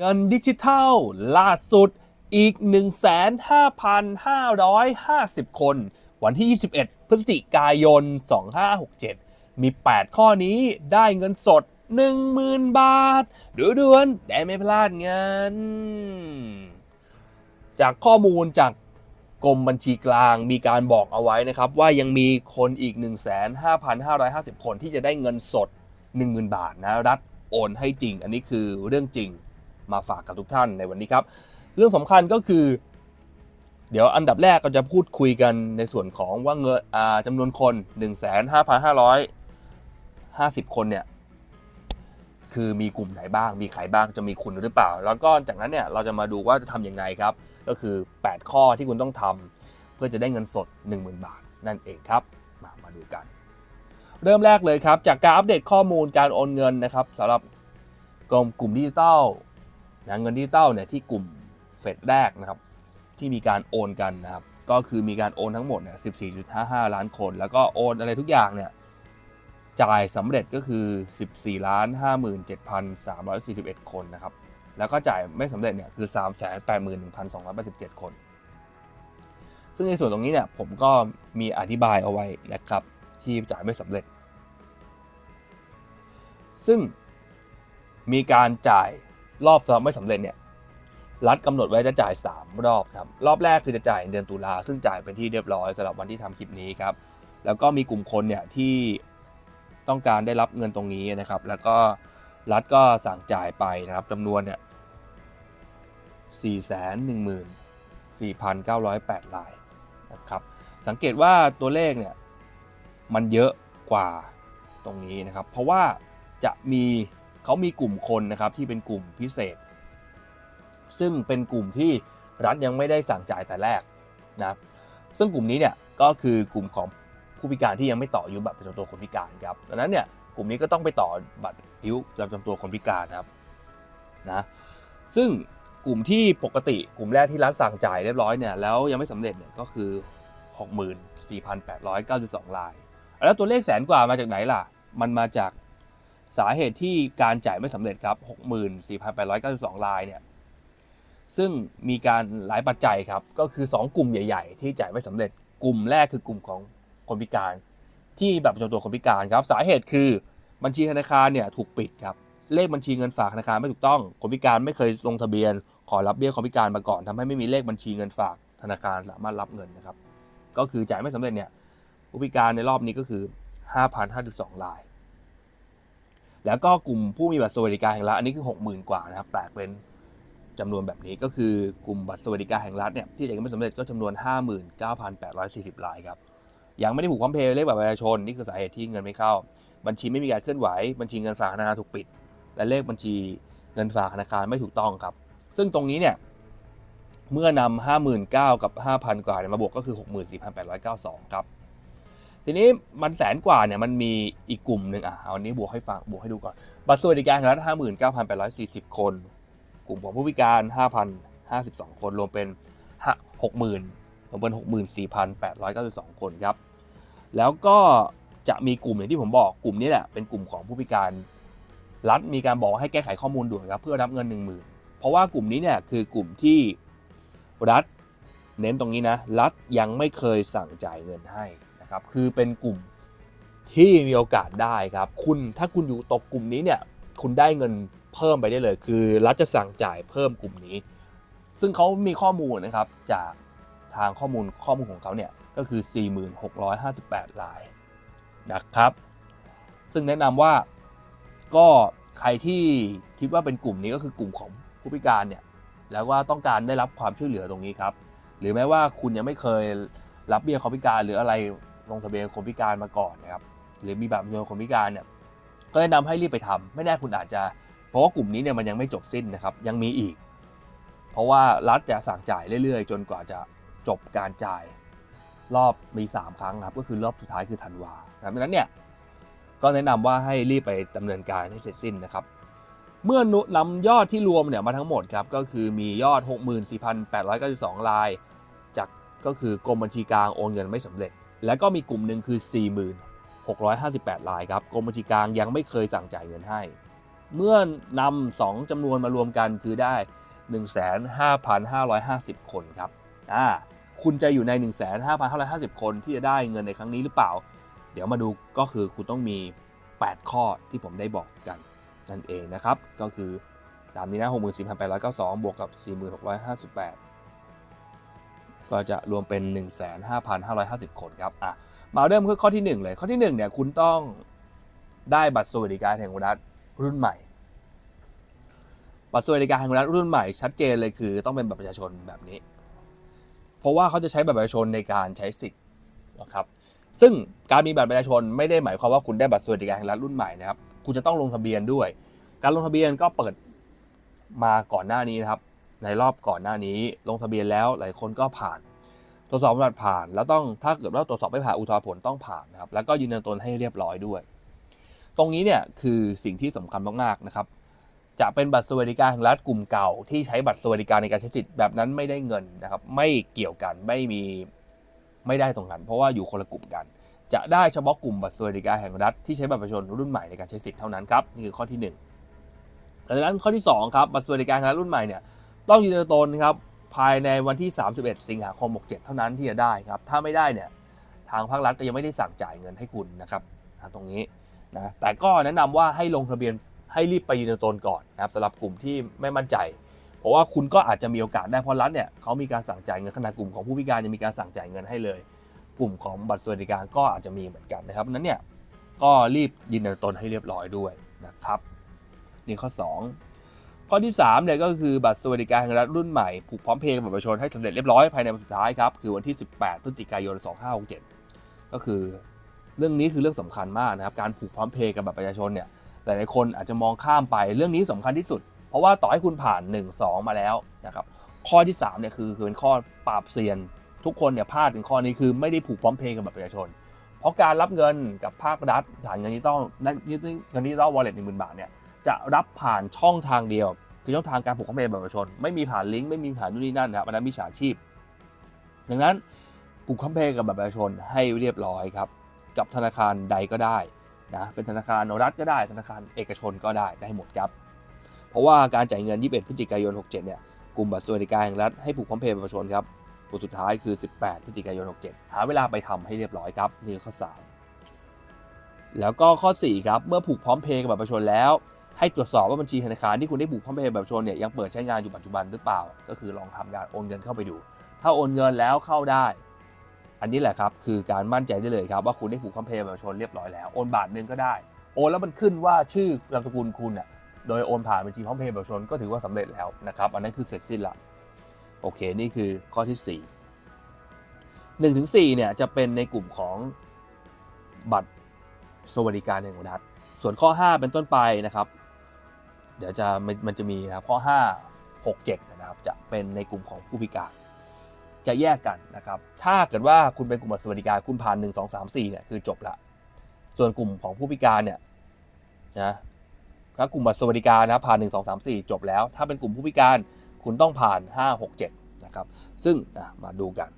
เงินดิจิทัล ล่าสุดอีก 15,550 คน วันที่ 21 พฤศจิกายน 2567 มี 8 ข้อนี้ได้เงินสด 10,000 บาทดูด่วนๆได้ไม่พลาดเงินจากข้อมูลจากกรมบัญชีกลางมีการบอกเอาไว้นะครับ ว่ายังมีคนอีก 15,550 คนที่จะได้เงินสด 10,000 บาทนะ รัฐโอนให้จริง อันนี้คือเรื่องจริง มาฝากกับทุกท่านในวันนี้ครับ เรื่องสำคัญก็คือ เดี๋ยวอันดับแรกเราจะพูดคุยกันในส่วนของว่าเงินจำนวนคน 15,550 คนเนี่ยคือมีกลุ่มไหนบ้าง มีใครบ้างจะมีคุณหรือเปล่า แล้วก็จากนั้นเนี่ยเราจะมาดูว่าจะทำยังไงครับ ก็คือ 8 ข้อที่คุณต้องทำเพื่อจะได้เงินสด 10,000 บาท นั่นเองครับ มามาดูกัน เริ่มแรกเลยครับ จากการอัปเดตข้อมูลการโอนเงินนะครับสำหรับกลุ่มกลุ่มดิจิตอล นะเงินดิจิตอลเนี่ยที่กลุ่มเฟดแรกนะครับที่มีการโอนกันนะครับก็คือมีการโอนทั้งหมดเนี่ย14.55 ล้านคน แล้วก็โอนอะไรทุกอย่างเนี่ยจ่ายสำเร็จก็คือ 14ล้าน57,341 คนนะครับแล้วก็จ่ายไม่สำเร็จเนี่ยคือ 381,287 คน ซึ่งในส่วนตรงนี้เนี่ยผมก็มีอธิบายเอาไว้นะครับที่จ่ายไม่สำเร็จ ซึ่งมีการจ่าย รอบสำหรับไม่สำเร็จเนี่ยรัฐกำหนดไว้จะจ่าย 3 รอบครับ รอบแรกคือจะจ่ายเดือนตุลาซึ่งจ่ายเป็นที่เรียบร้อยสำหรับวันที่ทำคลิปนี้ครับ แล้วก็มีกลุ่มคนเนี่ยที่ต้องการได้รับเงินตรงนี้นะครับ แล้วก็รัฐก็สั่งจ่ายไปนะครับจำนวนเนี่ย414,908รายนะครับ สังเกตว่าตัวเลขเนี่ยมันเยอะกว่าตรงนี้นะครับ เพราะว่าจะมี เขามีกลุ่มคนนะครับที่เป็นกลุ่มพิเศษ ซึ่งเป็นกลุ่มที่รัฐยังไม่ได้สั่งจ่ายแต่แรกนะซึ่งกลุ่มนี้เนี่ยก็คือกลุ่มของผู้พิการที่ยังไม่ต่ออายุบัตรประจำตัวคนพิการครับดังนั้นเนี่ยกลุ่มนี้ก็ต้องไปต่อบัตรอายุประจำตัวคนพิการนะครับนะซึ่งกลุ่มที่ปกติกลุ่มแรกที่รัฐสั่งจ่ายเรียบร้อยเนี่ยแล้วยังไม่สำเร็จเนี่ยก็คือ 64,892ราย แล้วตัวเลขแสนกว่ามาจากไหนล่ะ มันมาจาก สาเหตุที่การจ่ายไม่สำเร็จครับ 64,892รายเนี่ยซึ่งมีการหลายปัจจัยครับ ก็คือ 2 กลุ่มใหญ่ ๆ ที่จ่ายไม่สำเร็จกลุ่มแรกคือกลุ่มของคนพิการ ที่แบบประจำตัวคนพิการครับ สาเหตุคือบัญชีธนาคารเนี่ยถูกปิดครับเลขบัญชีเงินฝากธนาคารไม่ถูกต้อง คนพิการไม่เคยลงทะเบียน ขอรับเบี้ยคนพิการมาก่อนทำให้ไม่มีเลขบัญชีเงินฝากธนาคารสามารถรับเงินนะครับ ก็คือจ่ายไม่สำเร็จเนี่ยผู้พิการในรอบนี้ก็คือ 5,052ราย แล้วก็กลุ่มผู้มีบัตรสวัสดิการแห่งรัฐอันนี้คือ 60,000 กว่านะครับแตกเป็นจำนวนแบบนี้ก็คือกลุ่มบัตรสวัสดิการแห่งรัฐเนี่ยที่ยังไม่สำเร็จก็จำนวน 59,840รายครับยังไม่ได้ผูกพร้อมเพย์เลขบัตรประชาชนนี่คือสาเหตุที่เงินไม่เข้า บัญชีไม่มีการเคลื่อนไหว บัญชีเงินฝากธนาคารถูกปิด และเลขบัญชีเงินฝากธนาคารไม่ถูกต้องครับ ซึ่งตรงนี้เนี่ยเมื่อนำ59,000กับ 5,000 กว่าเนี่ยมาบวกก็คือ 64,892 ครับ ทีนี้มันแสนกว่าเนี่ยมันมีอีกกลุ่มหนึ่งอะเอาอันนี้บวกให้ฟังบวกให้ดูก่อนบัตรสวัสดิการแห่งรัฐ59,840 คน กลุ่มของผู้พิการ 5,052 คนรวมเป็น 60,000รวมเป็น 64,892 คนครับ แล้วก็จะมีกลุ่มอย่างที่ผมบอกกลุ่มนี้แหละเป็นกลุ่มของผู้พิการรัฐมีการบอกให้แก้ไขข้อมูลด่วนครับเพื่อรับเงิน 10,000 เพราะว่ากลุ่มนี้เนี่ยคือกลุ่มที่รัฐเน้นตรงนี้นะ รัฐยังไม่เคยสั่งจ่ายเงินให้ ครับคือเป็นกลุ่มที่มีโอกาสได้ครับ คุณถ้าคุณอยู่ตกกลุ่มนี้เนี่ยคุณได้เงินเพิ่มไปได้เลย คือรัฐจะสั่งจ่ายเพิ่มกลุ่มนี้ ซึ่งเขามีข้อมูลนะครับจากทางข้อมูลข้อมูลของเขาเนี่ยก็คือ 4658รายนะครับ ซึ่งแนะนำว่าก็ใครที่คิดว่าเป็นกลุ่มนี้ก็คือกลุ่มของผู้พิการเนี่ยแล้วว่าต้องการได้รับความช่วยเหลือตรงนี้ครับ หรือแม้ว่าคุณยังไม่เคยรับเบี้ยคนพิการหรืออะไร ลงทะเบียนคนพิการมาก่อนนะครับหรือมีแบบประจำตัวคนพิการเนี่ยก็แนะนำให้รีบไปทำไม่แน่คุณอาจจะ เพราะว่ากลุ่มนี้เนี่ยมันยังไม่จบสิ้นนะครับยังมีอีก เพราะว่ารัฐจะสั่งจ่ายเรื่อยๆ จนกว่าจะจบการจ่ายรอบมี 3 ครั้งครับก็คือรอบสุดท้ายคือธันวาดังนั้นเนี่ยก็แนะนำว่าให้รีบไปดำเนินการให้เสร็จสิ้นนะครับ เมื่อนำยอดที่รวมเนี่ยมาทั้งหมดครับก็คือมียอด 64,892ราย จากก็คือกรมบัญชีกลางโอนเงินไม่สำเร็จ แล้วก็มีกลุ่มหนึ่งคือ 4658รายครับกรมบัญชีกลางยังไม่เคยสั่งจ่ายเงินให้ เมื่อนำสองจำนวนมารวมกันคือได้ 15,550 คนครับอ่าคุณจะอยู่ใน 15,550 คนที่จะได้เงินในครั้งนี้หรือเปล่า เดี๋ยวมาดูก็คือคุณต้องมี 8 ข้อที่ผมได้บอกกันนั่นเองนะครับ ก็คือตามนี้นะ 64,892 บวกกับ 4658 ก็จะรวมเป็น 15,550 คนครับอะมาเริ่มที่ข้อที่ 1 เลย ข้อที่1เนี่ยคุณต้องได้บัตรสวัสดิการแห่งรัฐรุ่นใหม่ บัตรสวัสดิการแห่งรัฐรุ่นใหม่ชัดเจนเลยคือต้องเป็นบัตรประชาชนแบบนี้ เพราะว่าเขาจะใช้บัตรประชาชนในการใช้สิทธิ์นะครับ ซึ่งการมีบัตรประชาชนไม่ได้หมายความว่าคุณได้บัตรสวัสดิการแห่งรัฐรุ่นใหม่นะครับ คุณจะต้องลงทะเบียนด้วย การลงทะเบียนก็เปิดมาก่อนหน้านี้นะครับ ในรอบก่อนหน้านี้ลงทะเบียนแล้วหลายคนก็ผ่านตรวจสอบประวัติผ่าน แล้วต้องถ้าเกิดว่าตรวจสอบไม่ผ่านอุทธรณ์ผลต้องผ่านนะครับแล้วก็ยืนยันตนให้เรียบร้อยด้วย ตรงนี้เนี่ยคือสิ่งที่สำคัญมากๆนะครับจะเป็นบัตรสวัสดิการแห่งรัฐกลุ่มเก่า ที่ใช้บัตรสวัสดิการในการใช้สิทธิ์แบบนั้นไม่ได้เงินนะครับไม่เกี่ยวกันไม่มีไม่ได้ตรงกันเพราะว่าอยู่คนละกลุ่มกัน จะได้เฉพาะกลุ่มบัตรสวัสดิการแห่งรัฐที่ใช้บัตรประชาชนรุ่นใหม่ในการใช้สิทธิ์เท่านั้นครับนี่คือข้อที่1ดังนั้นข้อที่2ครับบัตรสวัสดิการแห่งรัฐรุ่นใหม่เนี่ย ต้องยืนยันตนครับภายในวันที่ 31 สิงหาคม 67 เท่านั้นที่จะได้ครับ ถ้าไม่ได้เนี่ยทางภาครัฐก็ยังไม่ได้สั่งจ่ายเงินให้คุณนะครับตรงนี้นะแต่ก็แนะนำว่าให้ลงทะเบียนให้รีบไปยืนยันตนก่อนนะครับสำหรับกลุ่มที่ไม่มั่นใจ เพราะว่าคุณก็อาจจะมีโอกาสได้เพราะรัฐเนี่ยเขามีการสั่งจ่ายเงินขนาดกลุ่มของผู้พิการยังมีการสั่งจ่ายเงินให้เลย กลุ่มของบัตรสวัสดิการก็อาจจะมีเหมือนกันนะครับนั้นเนี่ยก็รีบยืนยันตนให้เรียบร้อยด้วยนะครับนี่ข้อ 2 ข้อที่3เนี่ยก็คือบัตรสวัสดิการแห่งรัฐรุ่นใหม่ผูกพร้อมเพย์กับบัตรประชาชนให้สำเร็จเรียบร้อยภายในวันสุดท้ายครับคือวันที่ 18 พฤศจิกายน 2567 ก็คือเรื่องนี้คือเรื่องสำคัญมากนะครับการผูกพร้อมเพย์กับบัตรประชาชนเนี่ยหลายๆคนอาจจะมองข้ามไปเรื่องนี้สำคัญที่สุด เพราะว่าต่อให้คุณผ่าน 1 2 มาแล้วนะครับข้อที่3เนี่ยคือคือเป็นข้อปราบเซียน ทุกคนเนี่ยพลาดถึงข้อนี้คือไม่ได้ผูกพร้อมเพย์กับบัตรประชาชน เพราะการรับเงินกับภาครัฐผ่านเงินดิจิตอลเงินดิจิตอลวอลเล็ตหนึ่งหมื่นบาทเนี่ย จะรับผ่านช่องทางเดียว คือช่องทางการผูกพร้อมเพย์บัตรประชาชน ไม่มีผ่านลิงก์ไม่มีผ่านนู่นนี่นั่นนะครับอันนั้นมิจฉาชีพ ดังนั้นผูกพร้อมเพย์กับบัตรประชาชนให้เรียบร้อยครับกับธนาคารใดก็ได้นะเป็นธนาคารรัฐก็ได้ธนาคารเอกชนก็ได้ได้หมดครับ เพราะว่าการจ่ายเงิน 21 พฤศจิกายน 67 เนี่ยกลุ่มบัตรสวัสดิการแห่งรัฐให้ผูกพร้อมเพย์บัตรประชาชนครับตัวสุดท้ายคือ 18 พฤศจิกายน 67 หาเวลาไปทำให้เรียบร้อยครับนี่คือข้อ 3 แล้วก็ข้อ 4 ครับ เมื่อผูกพร้อมเพย์กับบัตรประชาชนแล้ว ให้ตรวจสอบว่าบัญชีธนาคารที่คุณได้ผูกพร้อมเพย์กับบชนเนี่ยยังเปิดใช้งานอยู่ปัจจุบันหรือเปล่า ก็คือลองทำการโอนเงินเข้าไปดู ถ้าโอนเงินแล้วเข้าได้ อันนี้แหละครับคือการมั่นใจได้เลยครับว่าคุณได้ผูกพร้อมเพย์กับบชนเรียบร้อยแล้วโอนบาทหนึ่งก็ได้โอนแล้วมันขึ้นว่าชื่อนามสกุลคุณอะโดยโอนผ่านบัญชีพร้อมเพย์แบบชนก็ถือว่าสำเร็จแล้วนะครับอันนั้นคือเสร็จสิ้นละโอเคนี่คือข้อที่ 4 1ถึง4เนี่ยจะเป็นในกลุ่มของบัตรสวัสดิการแห่งรัฐส่วนข้อ 5 เป็นต้นไปนะครับ เดี๋ยวจะมันจะมีนะครับข้อ 5 6 7นะครับจะเป็นในกลุ่มของผู้พิการจะแยกกันนะครับถ้าเกิดว่าคุณเป็นกลุ่มบัตรสวัสดิการคุณผ่าน 1 2 3 4เนี่ยคือจบละส่วนกลุ่มของผู้พิการเนี่ยนะถ้ากลุ่มบัตรสวัสดิการนะผ่าน 1 2 3 4 จบแล้ว ถ้าเป็นกลุ่มผู้พิการคุณต้องผ่าน 5 6 7นะครับซึ่งอะมาดูกัน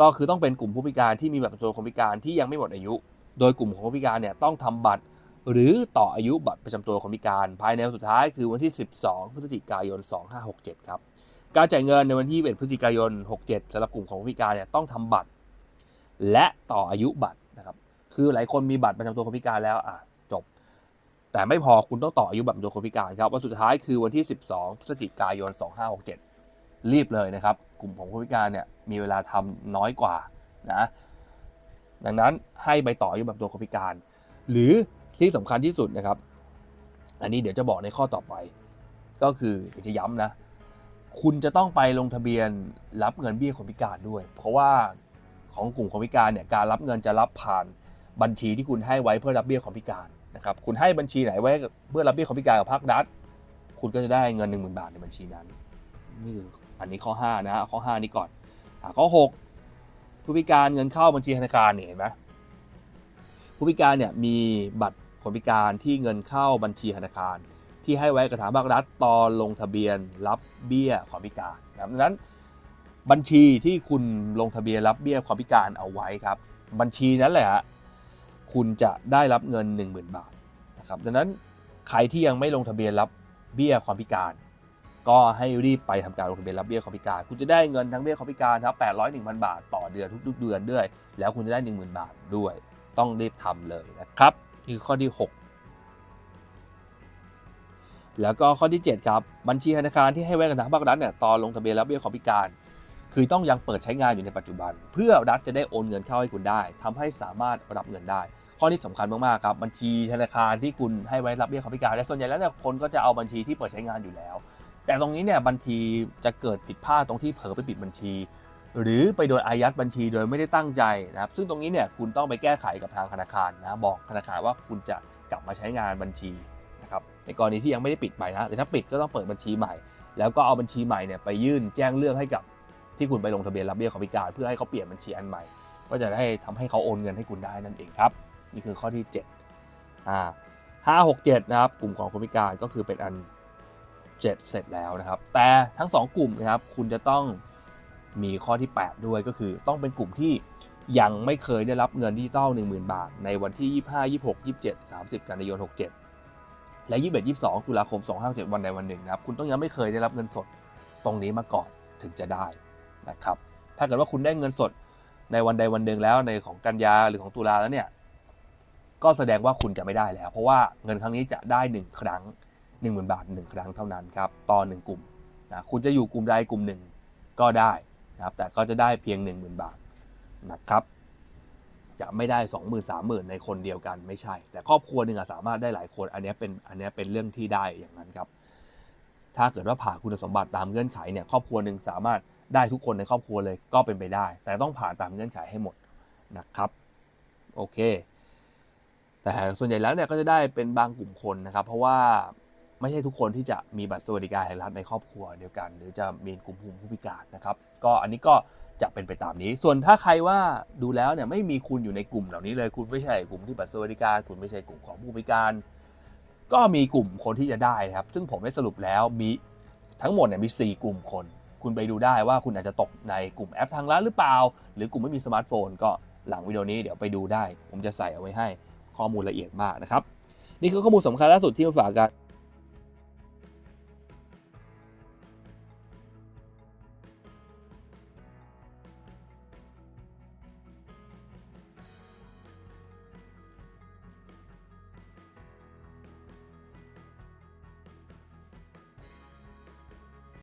ก็คือต้องเป็นกลุ่มผู้พิการที่มีบัตรประจำตัวคนพิการที่ยังไม่หมดอายุ โดยกลุ่มของผู้พิการเนี่ยต้องทำบัตร หรือต่ออายุบัตรประจำตัวคนพิการ ภายในวันสุดท้ายคือวันที่ 12 พฤศจิกายน 2567 ครับ การจ่ายเงินในวันที่1พฤศจิกายน 67สำหรับกลุ่มของพิการเนี่ยต้องทำบัตร และต่ออายุบัตรนะครับ คือหลายคนมีบัตรประจำตัวคนพิการแล้วอะจบ แต่ไม่พอคุณต้องต่ออายุบัตรประจำตัวคนพิการครับวันสุดท้ายคือวันที่ 12 พฤศจิกายน 2567 รีบเลยนะครับ กลุ่มของคนพิการเนี่ยมีเวลาทำน้อยกว่านะดังนั้นให้ไปต่ออายุบัตรประจำตัวคนพิการ หรือ ที่สำคัญที่สุดนะครับ อันนี้เดี๋ยวจะบอกในข้อต่อไป ก็คือจะย้ำนะ คุณจะต้องไปลงทะเบียนรับเงินเบี้ยคนพิการด้วย เพราะว่าของกลุ่มคนพิการเนี่ยการรับเงินจะรับผ่านบัญชีที่คุณให้ไว้เพื่อรับเบี้ยคนพิการนะครับคุณให้บัญชีไหนไว้เพื่อรับเบี้ยคนพิการกับภาครัฐคุณก็จะได้เงิน 1 0,000 บาทในบัญชีนั้นนี่อันนี้ข้อ 5 นะข้อ 5 นี้ก่อนอข้อ 6 ผู้พิการเงินเข้าบัญชีธนาคารเนี่ยเห็นไหมผู้พิการเนี่ยมีบัตร คนพิการที่เงินเข้าบัญชีธนาคาร ที่ให้ไว้กับทางภาครัฐตอนลงทะเบียนรับเบี้ยความพิการนะครับดังนั้นบัญชีที่คุณลงทะเบียนรับเบี้ยความพิการเอาไว้ครับ บัญชีนั้นแหละฮะคุณจะได้รับเงิน 10,000 บาทนะครับดังนั้นใครที่ยังไม่ลงทะเบียนรับเบี้ยความพิการ ก็ให้รีบไปทำการลงทะเบียนรับเบี้ยความพิการ คุณจะได้เงินทั้งเบี้ยความพิการครับ800 1,000 บาท ต่อเดือนทุกๆเดือนด้วย แล้วคุณจะได้ 10,000 บาทด้วย ต้องรีบทำเลยนะครับ คือข้อที่ 6 แล้วก็ข้อที่ 7 ครับ บัญชีธนาคารที่ให้ไว้กับทางภาครัฐเนี่ยตอนลงทะเบียนรับเบี้ยความพิการ คือต้องยังเปิดใช้งานอยู่ในปัจจุบัน เพื่อรัฐจะได้โอนเงินเข้าให้คุณได้ทำให้สามารถรับเงินได้ ข้อนี้สำคัญมากๆครับบัญชีธนาคารที่คุณให้ไว้รับเบี้ยความพิการ และส่วนใหญ่แล้วเนี่ยคนก็จะเอาบัญชีที่เปิดใช้งานอยู่แล้ว แต่ตรงนี้เนี่ยบัญชีจะเกิดผิดพลาดตรงที่เผลอไปปิดบัญชี หรือไปโดนอายัดบัญชีโดยไม่ได้ตั้งใจนะครับ ซึ่งตรงนี้เนี่ยคุณต้องไปแก้ไขกับทางธนาคารนะบอกธนาคารว่าคุณจะกลับมาใช้งานบัญชีนะครับในกรณีที่ยังไม่ได้ปิดไปนะแต่ถ้าปิดก็ต้องเปิดบัญชีใหม่ แล้วก็เอาบัญชีใหม่เนี่ยไปยื่นแจ้งเรื่องให้กับที่คุณไปลงทะเบียนรับเบี้ยความพิการ เพื่อให้เขาเปลี่ยนบัญชีอันใหม่ ก็จะได้ทำให้เขาโอนเงินให้คุณได้นั่นเองครับ นี่คือข้อที่7อ่าห้าหกเจ็ดนะครับ กลุ่มของคนพิการก็คือเป็นอัน 7 เสร็จแล้วนะครับ แต่ทั้ง 2 กลุ่มนะครับ คุณจะต้อง มีข้อที่ 8 ด้วยก็คือต้องเป็นกลุ่มที่ยังไม่เคยได้รับเงินดิจิตอล10,000 บาท ในวันที่ 25 26 27 30 กันยายน 67 และ 21 22 ตุลาคม 257 วันใดวันหนึ่งนะครับ คุณต้องยังไม่เคยได้รับเงินสดตรงนี้มาก่อนถึงจะได้นะครับ ถ้าเกิดว่าคุณได้เงินสดในวันใดวันหนึ่งแล้วในของกันยาหรือของตุลาแล้วเนี่ย ก็แสดงว่าคุณจะไม่ได้แล้ว เพราะว่าเงินครั้งนี้จะได้ 1 ครั้ง 1 0,000 บาท 1 ครั้งเท่านั้นครับต่อ1กลุ่มนะคุณจะอยู่กลุ่มใดกลุ่มหนึ่งก็ได้ นะครับแต่ก็จะได้เพียง 10,000 บาทนะครับจะไม่ได้ 20,000 30,000 ในคนเดียวกันไม่ใช่ แต่ครอบครัวหนึ่งอะสามารถได้หลายคน อันนี้เป็นอันนี้เป็นเรื่องที่ได้อย่างนั้นครับ ถ้าเกิดว่าผ่านคุณสมบัติตามเงื่อนไขเนี่ยครอบครัวหนึ่งสามารถได้ทุกคนในครอบครัวเลยก็เป็นไปได้ แต่ต้องผ่านตามเงื่อนไขให้หมดนะครับโอเค แต่ส่วนใหญ่แล้วเนี่ยก็จะได้เป็นบางกลุ่มคนนะครับ เพราะว่า ไม่ใช่ทุกคนที่จะมีบัตรสวัสดิการแห่งรัฐในครอบครัวเดียวกัน หรือจะมีกลุ่มผู้พิการนะครับก็อันนี้ก็จะเป็นไปตามนี้ ส่วนถ้าใครว่าดูแล้วเนี่ยไม่มีคุณอยู่ในกลุ่มเหล่านี้เลยคุณไม่ใช่กลุ่มที่บัตรสวัสดิการคุณไม่ใช่กลุ่มของผู้พิการ ก็มีกลุ่มคนที่จะได้ครับ ซึ่งผมได้สรุปแล้วมีทั้งหมดเนี่ยมี 4 กลุ่มคน คุณไปดูได้ว่าคุณอาจจะตกในกลุ่มแอปทางรัฐหรือเปล่า หรือกลุ่มไม่มีสมาร์ทโฟน ก็หลังวิดีโอนี้เดี๋ยวไปดูได้ ผมจะใส่เอาไว้ให้ข้อมูลละเอียดมากนะครับ นี่คือข้อมูลสำคัญล่าสุดที่มาฝากกัน